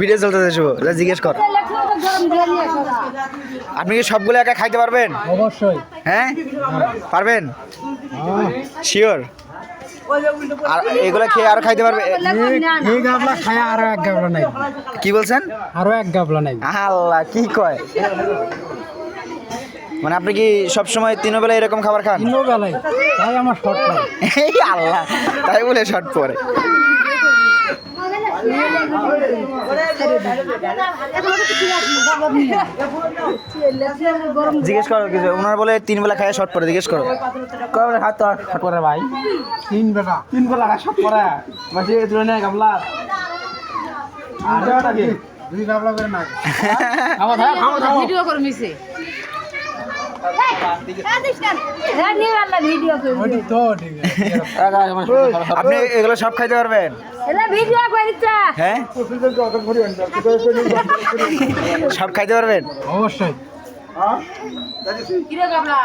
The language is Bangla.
ভিডিও চলতেছে শুভ জিজ্ঞেস কর। আপনি কি সবগুলো একা খাইতে পারবেন? অবশ্যই। হ্যাঁ? পারবেন? শিওর আর এগুলো খেয়ে আর খাইতে পারবে। এই গাবলা খায় আরও এক গাবলা নাই। কি বলছেন? আরও এক গাবলা নাই। আল্লাহ কি কয়? মানে আপনি কি সব সময় তিন বেলা এরকম খাবার খান? তিনো বেলায় তাই আমার শর্ট নাই এই আল্লাহ তাই বলে শর্ট পরে। জিজ্ঞেস করো কিছু ওনার বলে তিন বেলা খায় শর্ট পরে জিজ্ঞেস করো। কয় বেলা খাতো শর্ট পরে ভাই? তিন বেলা। তিন বেলা খায় শর্ট পরে মাসি তুলে নেয় গামলা। দুই গাবলা করে না ভিডিও করে মিশে আপনি এগুলো সব খাইতে পারবেন? হ্যাঁ? সব খাইতে পারবেন? অবশ্যই কিরে গাবলা